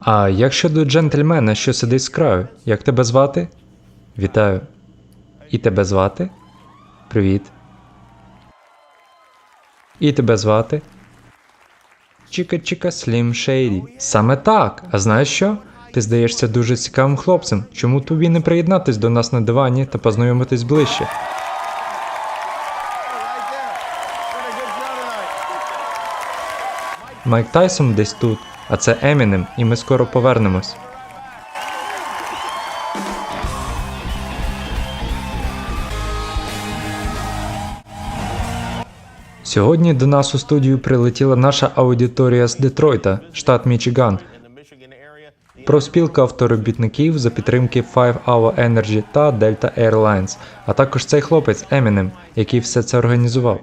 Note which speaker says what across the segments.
Speaker 1: А як щодо джентльмена, що сидить з краю, як тебе звати? Вітаю. І тебе звати? Привіт. І тебе звати? Чіка-чіка Слім Шейді. Саме так. А знаєш що? Ти здаєшся дуже цікавим хлопцем. Чому тобі не приєднатись до нас на дивані та познайомитись ближче? Майк Тайсон десь тут, а це Емінем, і ми скоро повернемось. Сьогодні до нас у студію прилетіла наша аудиторія з Детройта, штат Мічиган. Профспілка авторобітників за підтримки 5 Hour Energy та Delta Airlines, а також цей хлопець Емінем, який все це організував.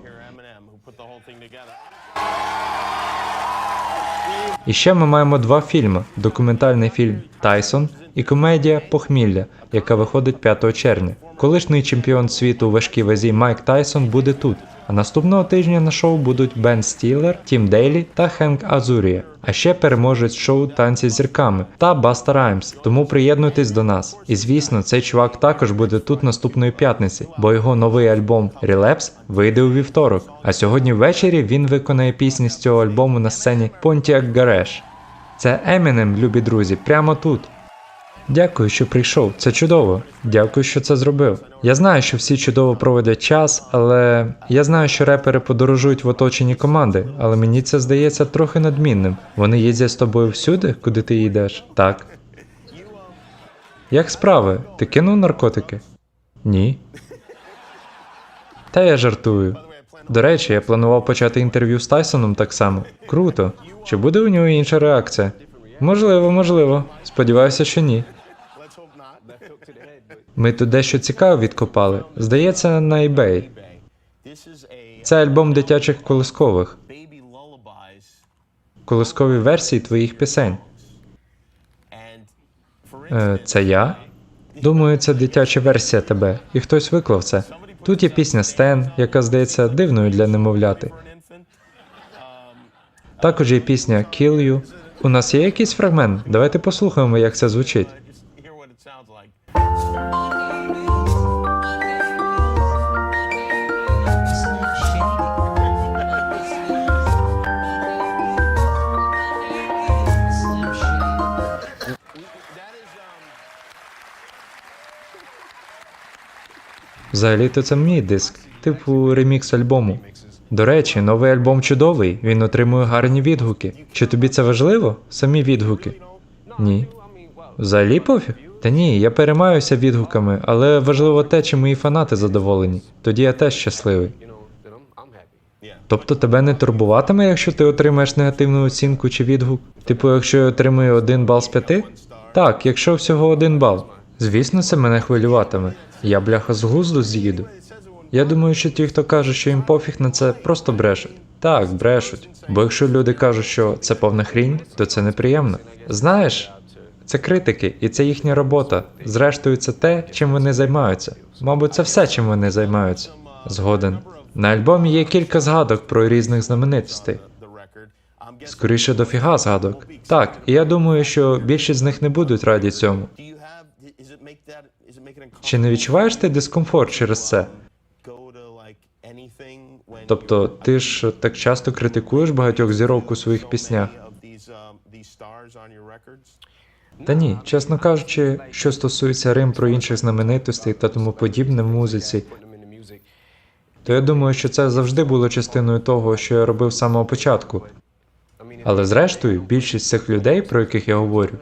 Speaker 1: І ще ми маємо два фільми: документальний фільм Тайсон і комедія Похмілля, яка виходить 5 червня. Колишній чемпіон світу у важкій вазі Майк Тайсон буде тут. А наступного тижня на шоу будуть Бен Стілер, Тім Дейлі та Хенк Азурія. А ще переможець шоу Танці з зірками та Баста Раймс. Тому приєднуйтесь до нас. І звісно, цей чувак також буде тут наступної п'ятниці, бо його новий альбом Relapse вийде у вівторок. А сьогодні ввечері він виконає пісні з цього альбому на сцені Pontiac Garage. Це Eminem, любі друзі, прямо тут. Дякую, що прийшов. Це чудово. Дякую, що це зробив. Я знаю, що всі чудово проводять час, але я знаю, що репери подорожують в оточенні команди, але мені це здається трохи надмінним. Вони їздять з тобою всюди, куди ти йдеш? Так. Як справи? Ти кинув наркотики? Ні. Та я жартую. До речі, я планував почати інтерв'ю з Тайсоном так само. Круто. Чи буде у нього інша реакція? Можливо, можливо. Сподіваюся, що ні. Ми тут дещо цікаве відкопали. Здається, на eBay. Це альбом дитячих колискових, колискові версії твоїх пісень. Е, це я? Думаю, це дитяча версія тебе, і хтось виклав це. Тут є пісня Стен, яка здається дивною для немовляти. Також є пісня Kill You. У нас є якийсь фрагмент? Давайте послухаємо, як це звучить. Взагалі-то це мій диск, типу ремікс альбому. До речі, новий альбом чудовий, він отримує гарні відгуки. Чи тобі це важливо? Самі відгуки? Ні. Взагалі пофіг? Та ні, я переймаюся відгуками, але важливо те, чи мої фанати задоволені. Тоді я теж щасливий. Тобто тебе не турбуватиме, якщо ти отримаєш негативну оцінку чи відгук? Типу, якщо я отримую один бал з п'яти? Так, якщо всього один бал. Звісно, це мене хвилюватиме. Я бляха з глузду з'їду. Я думаю, що ті, хто каже, що їм пофіг на це, просто брешуть. Так, брешуть. Бо якщо люди кажуть, що це повна хрінь, то це неприємно. Знаєш, це критики, і це їхня робота. Зрештою, це те, чим вони займаються. Мабуть, це все, чим вони займаються. Згоден. На альбомі є кілька згадок про різних знаменитостей. Скоріше дофіга згадок. Так, і я думаю, що більшість з них не будуть раді цьому. Чи не відчуваєш ти дискомфорт через це? Тобто, ти ж так часто критикуєш багатьох зірок у своїх піснях. Та ні, чесно кажучи, що стосується Рим про інших знаменитостей та тому подібне в музиці, то я думаю, що це завжди було частиною того, що я робив з самого початку. Але зрештою, більшість цих людей, про яких я говорю,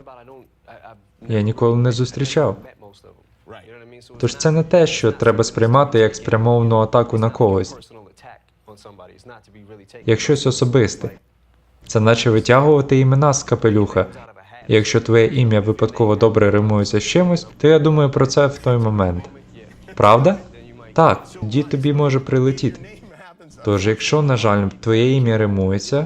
Speaker 1: я ніколи не зустрічав. Тож це не те, що треба сприймати як спрямовану атаку на когось, як щось особисте. Це наче витягувати імена з капелюха. Якщо твоє ім'я випадково добре римується з чимось, то я думаю про це в той момент. Правда? Так, тоді тобі може прилетіти. Тож, якщо, на жаль, твоє ім'я римується,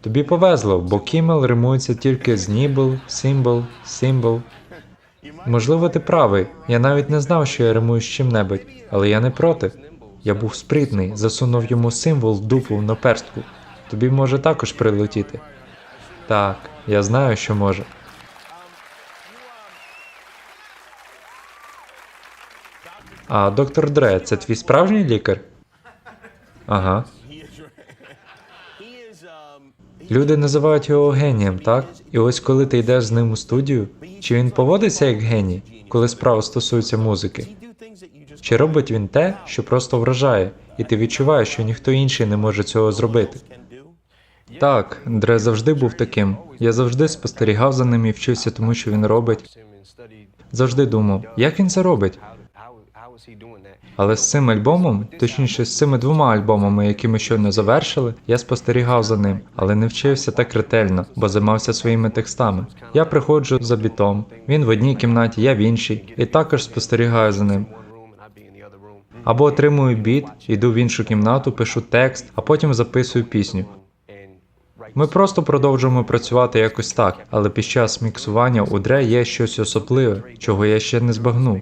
Speaker 1: тобі повезло, бо Кімел римується тільки з нібл, символ, символ. Можливо, ти правий. Я навіть не знав, що я римую з чим-небудь, але я не проти. Я був спритний, засунув йому символ дупу в наперстку. Тобі може також прилетіти. Так, Я знаю, що може. А доктор Дре, це твій справжній лікар? Ага. Люди називають його генієм, так? І ось коли ти йдеш з ним у студію, чи він поводиться як геній, коли справа стосується музики? Чи робить він те, що просто вражає, і ти відчуваєш, що ніхто інший не може цього зробити? Так, Дре завжди був таким. Я завжди спостерігав за ним і вчився тому, що він робить. Завжди думав, як він це робить. Але з цим альбомом, точніше, з цими двома альбомами, які ми щойно завершили, я спостерігав за ним, але не вчився так ретельно, бо займався своїми текстами. Я приходжу за бітом, він в одній кімнаті, я в іншій, і також спостерігаю за ним. Або отримую біт, йду в іншу кімнату, пишу текст, а потім записую пісню. Ми просто продовжуємо працювати якось так, але під час міксування у Дре є щось особливе, чого я ще не збагнув.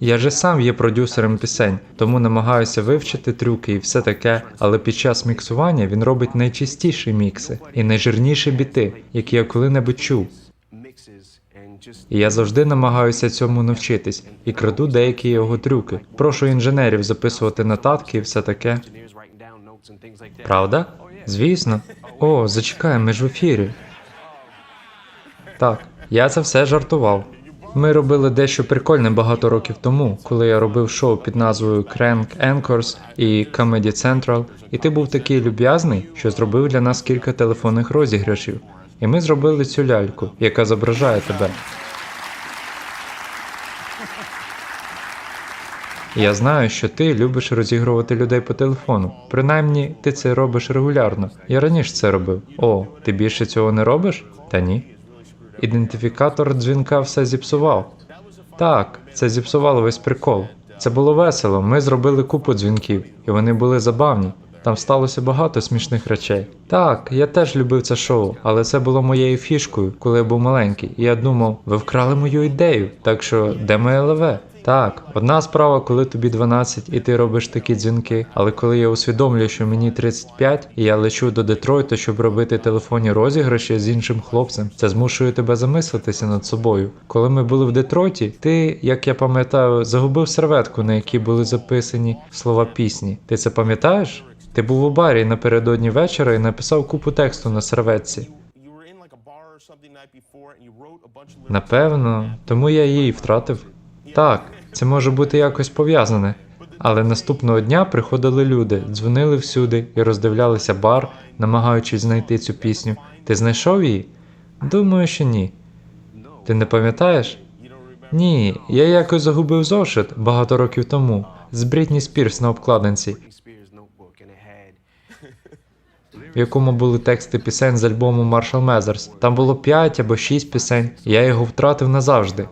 Speaker 1: Я же сам є продюсером пісень, тому намагаюся вивчити трюки і все таке, але під час міксування він робить найчистіші мікси і найжирніші біти, які я коли-небудь чув. І я завжди намагаюся цьому навчитись і краду деякі його трюки. Прошу інженерів записувати нотатки і все таке. Правда? Звісно. О, зачекай, ми ж в ефірі. Так, я це все жартував. Ми робили дещо прикольне багато років тому, коли я робив шоу під назвою Crank Anchors і Comedy Central, і ти був такий люб'язний, що зробив для нас кілька телефонних розіграшів. І ми зробили цю ляльку, яка зображає тебе. Я знаю, що ти любиш розігрувати людей по телефону. Принаймні, ти це робиш регулярно. Я раніше це робив. О, ти більше цього не робиш? Та ні. Ідентифікатор дзвінка все зіпсував. Так, це зіпсувало весь прикол. Це було весело. Ми зробили купу дзвінків, і вони були забавні. Там сталося багато смішних речей. Так, я теж любив це шоу, але це було моєю фішкою, коли я був маленький. І я думав, ви вкрали мою ідею. Так що, де моє леве? Так, одна справа, коли тобі 12 і ти робиш такі дзвінки, але коли я усвідомлюю, що мені 35 і я лечу до Детройта, щоб робити телефонні розіграші з іншим хлопцем, це змушує тебе замислитися над собою. Коли ми були в Детройті, ти, як я пам'ятаю, загубив серветку, на якій були записані слова пісні. Ти це пам'ятаєш? Ти був у барі напередодні вечора і написав купу тексту на серветці. Напевно, тому я її втратив. Так, це може бути якось пов'язане. Але наступного дня приходили люди, дзвонили всюди і роздивлялися бар, намагаючись знайти цю пісню. Ти знайшов її? Думаю, що ні. Ти не пам'ятаєш? Ні, я якось загубив зошит багато років тому з Брітні Спірс на обкладинці, в якому були тексти пісень з альбому Marshall Mathers. Там було 5 або 6 пісень, і я його втратив назавжди.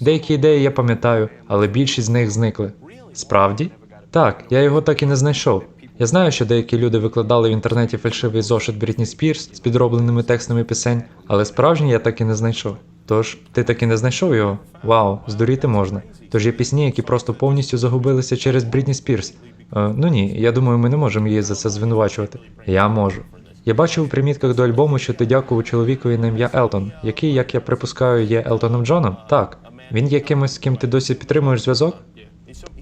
Speaker 1: Деякі ідеї я пам'ятаю, але більшість з них зникли. Справді? Так, я його так і не знайшов. Я знаю, що деякі люди викладали в інтернеті фальшивий зошит Брітні Спірс з підробленими текстами пісень, але справжній я так і не знайшов. Тож, ти так і не знайшов його? Вау, здуріти можна. Тож є пісні, які просто повністю загубилися через Брітні Спірс. Е, ну ні, я думаю, ми не можемо її за це звинувачувати. Я можу. Я бачив у примітках до альбому, що ти дякував чоловікові на ім'я Елтон, який, як я припускаю, є Елтоном Джоном. Так. Він є кимось, з ким ти досі підтримуєш зв'язок?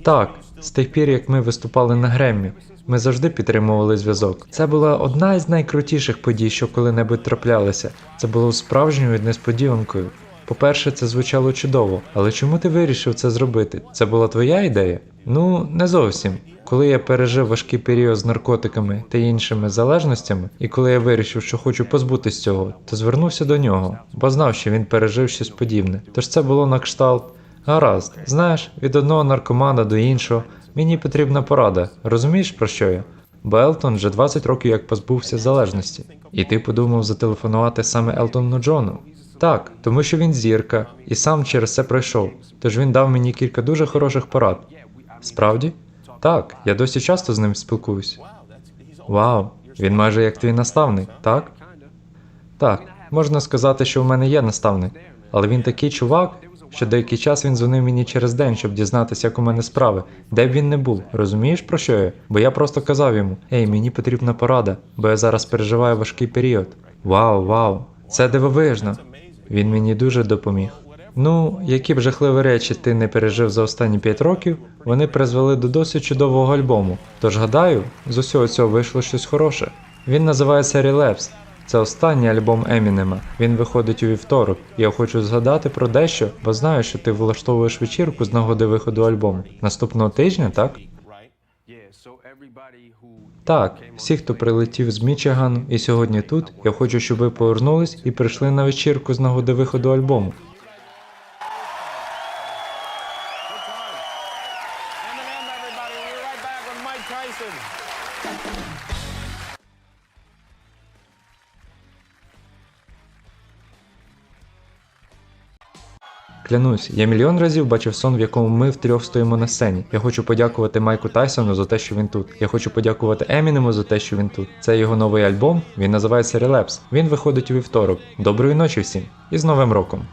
Speaker 1: Так, з тих пір, як ми виступали на Греммі, ми завжди підтримували зв'язок. Це була одна із найкрутіших подій, що коли-небудь траплялися. Це було справжньою несподіванкою. По-перше, це звучало чудово, але чому ти вирішив це зробити? Це була твоя ідея? Ну, не зовсім. Коли я пережив важкий період з наркотиками та іншими залежностями, і коли я вирішив, що хочу позбутись цього, то звернувся до нього, бо знав, що він пережив щось подібне. Тож це було на кшталт. Гаразд, знаєш, від одного наркомана до іншого мені потрібна порада. Розумієш про що я? Бо Елтон вже 20 років як позбувся залежності. І ти подумав зателефонувати саме Елтону Джону? Так, тому що він зірка, і сам через це пройшов. Тож він дав мені кілька дуже хороших порад. Справді? Так, я досі часто з ним спілкуюсь. Вау, він майже як твій наставник, так? Так, можна сказати, що в мене є наставник, але він такий чувак, що деякий час він дзвонив мені через день, щоб дізнатися, як у мене справи, де б він не був. Розумієш про що я? Бо я просто казав йому: Ей, мені потрібна порада, бо я зараз переживаю важкий період. Вау, вау, це дивовижно. Він мені дуже допоміг. Ну, які б жахливі речі ти не пережив за останні 5 років, вони призвели до досить чудового альбому. Тож гадаю, з усього цього вийшло щось хороше. Він називається Relapse. Це останній альбом Емінема. Він виходить у вівторок. Я хочу згадати про дещо, бо знаю, що ти влаштовуєш вечірку з нагоди виходу альбому. Наступного тижня, так? Так, всі, хто прилетів з Мічигану і сьогодні тут, я хочу, щоб ви повернулись і прийшли на вечірку з нагоди виходу альбому. Клянусь, я мільйон разів бачив сон, в якому ми втрьох стоїмо на сцені. Я хочу подякувати Майку Тайсону за те, що він тут. Я хочу подякувати Емінему за те, що він тут. Це його новий альбом. Він називається Релепс. Він виходить у вівторок. Доброї ночі всім і з Новим роком!